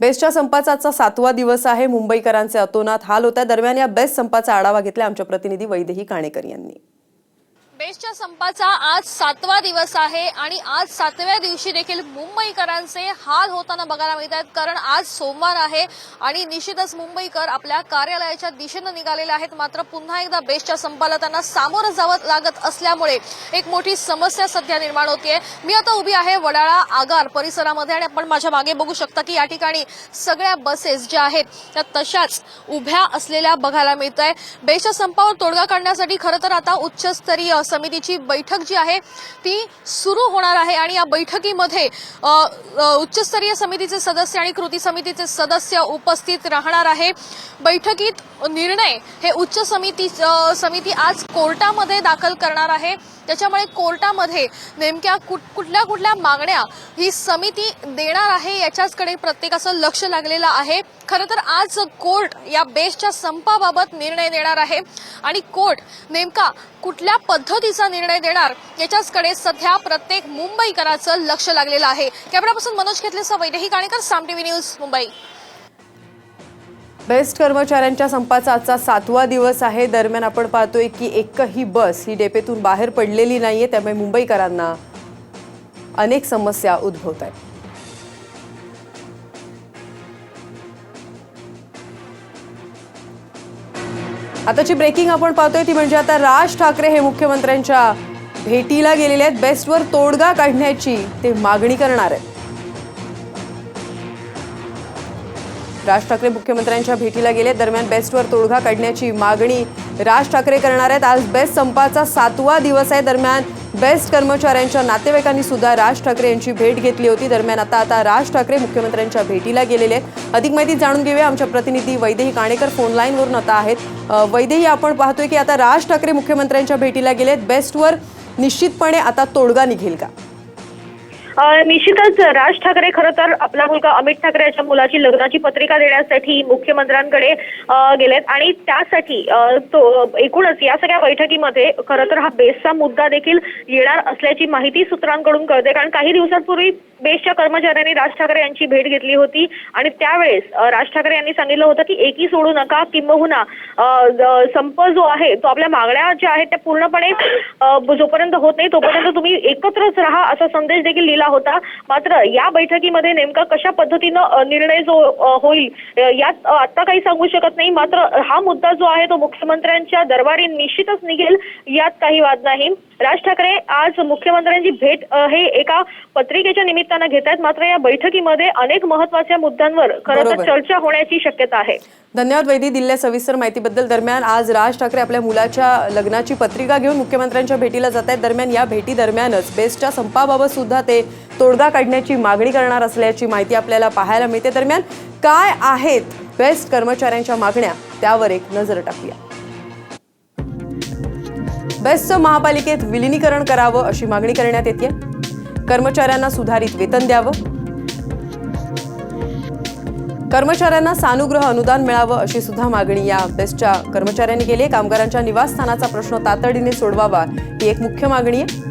बेस्टच्या संपाचा आजचा सातवा दिवस आहे. मुंबईकरांचे अतोनात हाल होत्या दरम्यान या बेस्ट संपाचा आढावा घेतला आमच्या प्रतिनिधी वैदेही काणेकर यांनी. बेस्टच्या संपाचा आज सातवा दिवस आहे आणि आज सातव्या दिवशी देखील मुंबईकरांचे हाल होताना बघायला मिळत आहेत कारण आज सोमवार आहे आणि निश्चितच मुंबईकर आपल्या कार्यालयाच्या दिशेनं निघालेले आहेत. मात्र पुन्हा एकदा बेस्टच्या संपाला त्यांना सामोरं जावं लागत असल्यामुळे एक मोठी समस्या सध्या निर्माण होतीये. मी आता उभी आहे वडाळा आगार परिसरामध्ये आणि आपण माझ्या मागे बघू शकता की या ठिकाणी सगळ्या बसेस ज्या आहेत त्या तशाच उभ्या असलेल्या बघायला मिळत आहे बेस्टच्या संपावर तोडगा काढण्यासाठी खरं तर आता उच्चस्तरीय समितीची बैठक जी आहे ती सुरू होणार आहे आणि या बैठकीमध्ये उच्चस्तरीय समितीचे सदस्य आणि कृती समितीचे सदस्य उपस्थित राहणार आहे. बैठकीत निर्णय हे उच्च समिती समिती आज कोर्टामध्ये दाखल करणार आहे. त्याच्यामुळे कोर्टामध्ये नेमक्या कुठ कुठल्या कुठल्या मागण्या ही समिती देणार आहे याच्याचकडे प्रत्येकाचं लक्ष लागलेलं आहे. खरं तर आज कोर्ट या बेस्टच्या संपाबाबत निर्णय देणार आहे. आणि कोर्ट नेमका कुठल्या पद्धत पद्धतीचा निर्णय देणार? याच्याचकडे सध्या प्रत्येक मुंबईकराचं लक्ष लागलेलं आहे. कॅमेरापासून मनोज खेतलेसह Vaidehi Kanekar Saam TV news Mumbai. Best कर्मचाऱ्यांच्या संपाचा आजचा सातवा दिवस आहे. दरम्यान आपण पाहतोय की एकही बस ही डेपेतून बाहेर पडलेली नाहीये त्यामुळे मुंबईकरांना अनेक समस्या उद्भवत आहेत. आताची ब्रेकिंग आपण पाहतोय ती म्हणजे आता राज ठाकरे हे मुख्यमंत्र्यांच्या भेटीला गेलेले आहेत. बेस्टवर तोडगा काढण्याची ते मागणी करणार आहेत. राज ठाकरे मुख्यमंत्र्यांच्या भेटीला गेले. दरम्यान बेस्टवर तोडगा काढण्याची मागणी राज ठाकरे करणार आहेत. आज बेस्ट संपाचा सातवा दिवस आहे. दरम्यान बेस्ट कर्मचाऱ्यांच्या नातेवाईकांनी सुद्धा राज ठाकरे यांची भेट घेतली होती. दरम्यान आता आता राज ठाकरे मुख्यमंत्र्यांच्या भेटीला गेलेले आहेत. अधिक माहिती जाणून घेऊया. आमच्या प्रतिनिधी वैदेही काणेकर फोन लाईनवरून आता आहेत. वैदेही आपण पाहतोय की आता राज ठाकरे मुख्यमंत्र्यांच्या भेटीला गेलेत. बेस्टवर निश्चितपणे आता तोडगा निघेल का? अ, राज ठाकरे खरं तर आपला मुलगा अमित ठाकरे याच्या मुलाची लग्नाची पत्रिका देण्यासाठी मुख्यमंत्र्यांकडे गेलेत. आणि त्यासाठी तो एकूणच या सगळ्या बैठकीमध्ये खरं तर हा बेसचा मुद्दा देखील येणार असल्याची माहिती सूत्रांकडून कळते. कारण काही दिवसांपूर्वी बेस्टच्या कर्मचाऱ्यांनी राज ठाकरे यांची भेट घेतली होती. आणि त्यावेळेस राज ठाकरे यांनी सांगितलं होतं की एकी सोडू नका किंबहुना संप जो आहे तो आपल्या मागण्या ज्या आहेत त्या पूर्णपणे जोपर्यंत होत नाही तोपर्यंत तुम्ही एकत्रच राहा असा संदेश देखील लिहिला होता. मात्र या बैठकीमध्ये नेमका कशा पद्धतीनं निर्णय जो होईल यात आता काही सांगू शकत नाही. मात्र हा मुद्दा जो आहे तो मुख्यमंत्र्यांच्या दरबारी निश्चितच निघेल यात काही वाद नाही. राज ठाकरे आज मुख्यमंत्र्यांची भेट हे एका पत्रिकेच्या निमित्त घेत आहेत. मात्र या बैठकीमध्ये अनेक महत्त्वाच्या मुद्द्यांवर खरं तर. चर्चा होण्याची शक्यता आहे. धन्यवाद वैदी दिलेल्या सविस्तर माहितीबद्दल. दरम्यान आज राज ठाकरे आपल्या मुलाच्या लग्नाची पत्रिका घेऊन मुख्यमंत्र्यांच्या भेटीला जात आहेत. दरम्यान या भेटी दरम्यानच बेस्टच्या संपाबाबत सुद्धा ते तोडगा काढण्याची मागणी करणार असल्याची माहिती आपल्याला पाहायला मिळते. दरम्यान काय आहेत बेस्ट कर्मचाऱ्यांच्या मागण्या? त्यावर एक नजर टाकूया. बेस्टचं महापालिकेत विलिनीकरण करावं अशी मागणी करण्यात येते कर्मचाऱ्यांना सुधारित वेतन द्यावं? कर्मचाऱ्यांना सानुग्रह अनुदान मिळावं अशी सुद्धा मागणी या बेस्टच्या कर्मचाऱ्यांनी केली आहे. कामगारांच्या निवासस्थानाचा प्रश्न तातडीने सोडवावा ही एक मुख्य मागणी आहे.